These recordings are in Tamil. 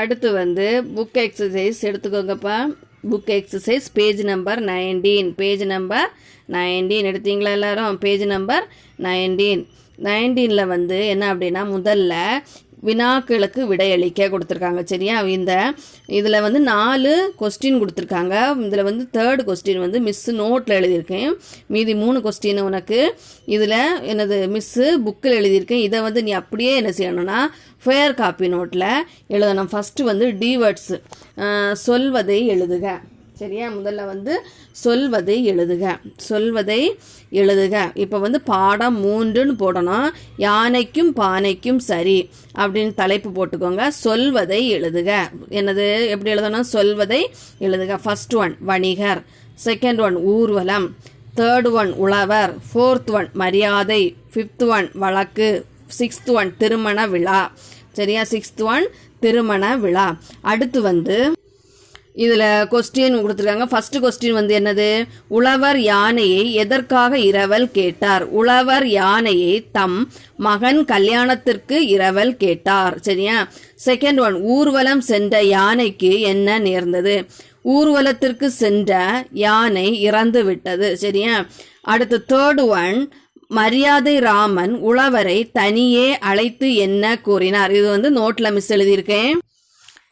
அடுத்து வந்து book exercise எடுத்துக்கோங்கப்பா. Book exercise page number nineteen page number nineteen எடுத்தீங்களா எல்லாரும்? பேஜ் நம்பர் நைன்டீன் நைன்டீனில் வந்து என்ன அப்படின்னா முதல்ல வினாக்களுக்கு விடையளிக்க கொடுத்துருக்காங்க. சரியா? இந்த இதில் வந்து நாலு கொஸ்டின் கொடுத்துருக்காங்க. இதில் வந்து தேர்ட் கொஸ்டின் வந்து மிஸ்ஸு நோட்டில் எழுதியிருக்கேன். மீதி மூணு கொஸ்டின் உனக்கு. இதில் எனது மிஸ்ஸு புக்கில் எழுதியிருக்கேன். இதை வந்து நீ அப்படியே என்ன செய்யணும்னா ஃபேர் காப்பி நோட்டில் எழுதணும். ஃபஸ்ட்டு வந்து டிவேர்ட்ஸு சொல்வதை எழுதுக. சரியா? முதல்ல வந்து சொல்வதை எழுதுக. சொல்வதை எழுதுக. இப்போ வந்து பாடம் மூன்றுன்னு போடணும். யானைக்கும் பானைக்கும் சரி அப்படின்னு தலைப்பு போட்டுக்கோங்க. சொல்வதை எழுதுக. என்னது? எப்படி எழுதணும்? சொல்வதை எழுதுக. ஃபர்ஸ்ட் ஒன் வணிகர். செகண்ட் ஒன் ஊர்வலம். தேர்ட் ஒன் உழவர். ஃபோர்த் ஒன் மரியாதை. ஃபிஃப்த் ஒன் வழக்கு. சிக்ஸ்த் ஒன் திருமண விழா. சரியா? சிக்ஸ்த் ஒன் திருமண விழா. அடுத்து வந்து இதில் கொஸ்டின் கொடுத்துருக்காங்க. ஃபர்ஸ்ட் கொஸ்டின் வந்து என்னது? உழவர் யானையை எதற்காக இரவல் கேட்டார்? உழவர் யானையை தம் மகன் கல்யாணத்திற்கு இரவல் கேட்டார். சரியா? செகண்ட் ஒன் ஊர்வலம் சென்ற யானைக்கு என்ன நேர்ந்தது? ஊர்வலத்திற்கு சென்ற யானை இறந்து விட்டது. சரியா? அடுத்து தேர்ட் ஒன் மரியாதை ராமன் உழவரை தனியே அழைத்து என்ன கூறினார்? இது வந்து நோட்டில் மிஸ் எழுதியிருக்கேன்.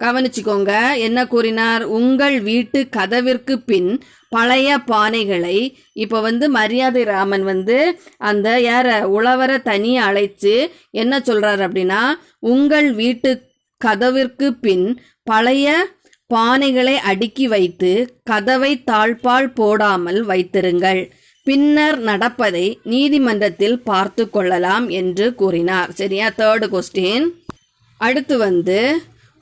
கவனிச்சுக்கோங்க. என்ன கூறினார்? உங்கள் வீட்டு கதவிற்கு பின் பழைய பானைகளை இப்போ வந்து மரியாதை ராமன் வந்து அந்த யார உழவரை தனியாக அழைச்சு என்ன சொல்றார் அப்படின்னா உங்கள் வீட்டு கதவிற்கு பின் பழைய பானைகளை அடுக்கி வைத்து கதவை தாழ்பால் போடாமல் வைத்திருங்கள். பின்னர் நடப்பதை நீதிமன்றத்தில் பார்த்து கொள்ளலாம் என்று கூறினார். சரியா? தேர்டு கொஸ்டின் அடுத்து வந்து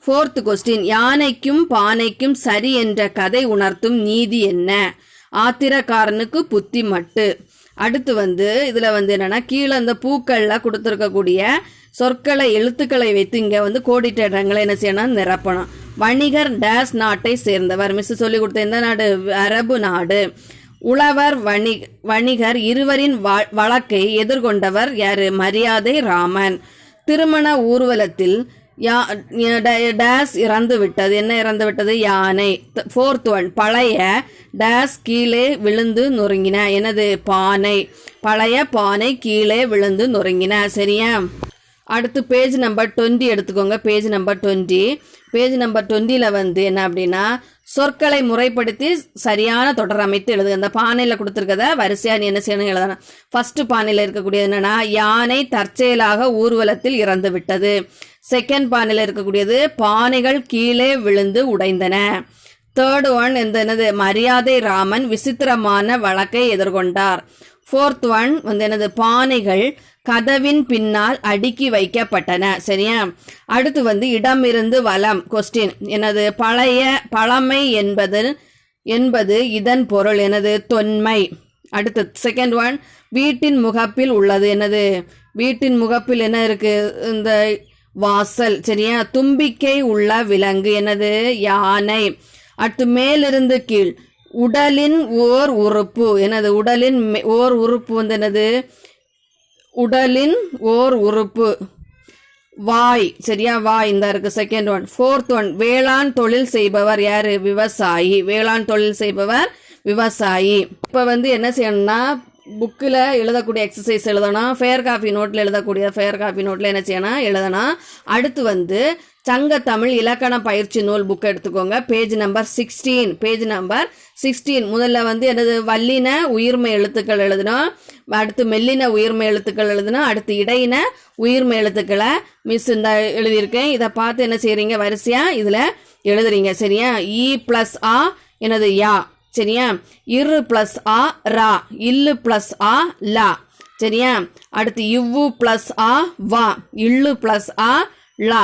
ஃபோர்த் கொஸ்டின் யானைக்கும் பானைக்கும் சரி என்ற கதை உணர்த்தும் நீதி என்ன? ஆத்திரக்காரனுக்கு புத்தி மட்டு. அடுத்து வந்து இதில் வந்து என்னென்னா கீழே இந்த பூக்களில் கொடுத்துருக்கக்கூடிய சொற்களை எழுத்துக்களை வைத்து இங்கே வந்து கோடிட்ட இடங்களை என்ன செய்யணும்? நிரப்பணும். வணிகர் டேஸ் நாட்டை சேர்ந்தவர். மிஸ் சொல்லி கொடுத்த எந்த நாடு? அரபு நாடு. உழவர் வணி வணிகர் இருவரின் வ- வழக்கை எதிர்கொண்டவர் யாரு? மரியாதை ராமன். திருமண ஊர்வலத்தில் யா டேஸ் இறந்து விட்டது. என்ன இறந்து விட்டது? யானை. Fourth one. பழைய டேஸ் கீழே விழுந்து நொறுங்கின. என்னது? பானை. பழைய பானை கீழே விழுந்து நொறுங்கின. சரியா? அடுத்து பேஜ் நம்பர் டுவெண்ட்டி எடுத்துக்கோங்க. Page number twenty page number டுவெண்ட்டியில் வந்து என்ன அப்படின்னா சொற்களை முறைப்படுத்தி சரியான தொடர் அமைத்து எழுதுங்க இந்த பானையில் கொடுத்துருக்கத வரிசையாக நீ என்ன செய்யணும் எழுதணும். ஃபர்ஸ்ட் பானையில் இருக்கக்கூடியது என்னன்னா யானை தற்செயலாக ஊர்வலத்தில் இறந்து விட்டது. செகண்ட் பானையில் இருக்கக்கூடியது பானைகள் கீழே விழுந்து உடைந்தன. தேர்ட் ஒன் இந்த என்னது மரியாதை ராமன் விசித்திரமான வழக்கை எதிர்கொண்டார். ஃபோர்த் ஒன் வந்து எனது பானைகள் கதவின் பின்னால் அடுக்கி வைக்கப்பட்டன. சரியா? அடுத்து வந்து இடமிருந்து வளம் கொஸ்டின் எனது பழைய பழமை என்பது என்பது இதன் பொருள். எனது தொன்மை. அடுத்து செகண்ட் ஒன் வீட்டின் முகப்பில் உள்ளது. எனது வீட்டின் முகப்பில் என்ன இருக்கு? இந்த வாசல். சரியா? தும்பிக்கை உள்ள விலங்கு. எனது யானை. அடுத்து மேலிருந்து கீழ் உடலின் ஓர் உறுப்பு. என்னது? உடலின் மே- ஓர் உறுப்பு வந்து என்னது? உடலின் ஓர் உறுப்பு. வாய். சரியா? வாய். இந்த இருக்கு. செகண்ட் ஒன் ஃபோர்த் ஒன் வேளாண் தொழில் செய்பவர் யார்? விவசாயி. வேளாண் தொழில் செய்பவர் விவசாயி. இப்போ வந்து என்ன செய்யணும்னா புக்கில் எழுதக்கூடிய எக்ஸசைஸ் எழுதணும். ஃபேர் காஃபி நோட்டில் எழுதக்கூடிய ஃபேர் காஃபி நோட்டில் என்ன செய்யணும்? எழுதணும். அடுத்து வந்து சங்க தமிழ் இலக்கண பயிற்சி நூல் புக் எடுத்துக்கோங்க. Page number sixteen page number sixteen முதல்ல வந்து எனது வல்லின உயிர்மை எழுத்துக்கள் எழுதணும் அடுத்து மெல்லின உயிர்மை எழுத்துக்கள் எழுதணும் அடுத்து இடையின உயிர்மை எழுத்துக்களை மிஸ் இந்த எழுதியிருக்கேன். இதை பார்த்து என்ன செய்கிறீங்க வரிசையாக இதில் எழுதுறீங்க. சரியா? இ ப்ளஸ் ஆ எனது யா. சரியா? இரு ப்ளஸ் ஆ ரா. இல்லு ப்ளஸ் ஆ லா. சரியா? அடுத்து இவ்வு ப்ளஸ் ஆ வா. இல்லு ப்ளஸ் ஆ லா.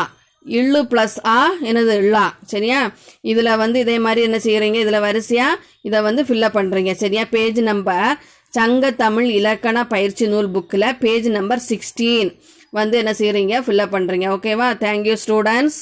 இல்லு ப்ளஸ் ஆ எனது லா சரியா? இதில் வந்து இதே மாதிரி என்ன செய்கிறீங்க இதில் வரிசையாக இதை வந்து ஃபில்லப் பண்ணுறீங்க சரியா? பேஜ் நம்பர் சங்க தமிழ் இலக்கண பயிற்சி நூல் புக்கில் பேஜ் நம்பர் சிக்ஸ்டீன் வந்து என்ன செய்கிறீங்க ஃபில்லப் பண்ணுறீங்க ஓகேவா தேங்க்யூ ஸ்டூடெண்ட்ஸ்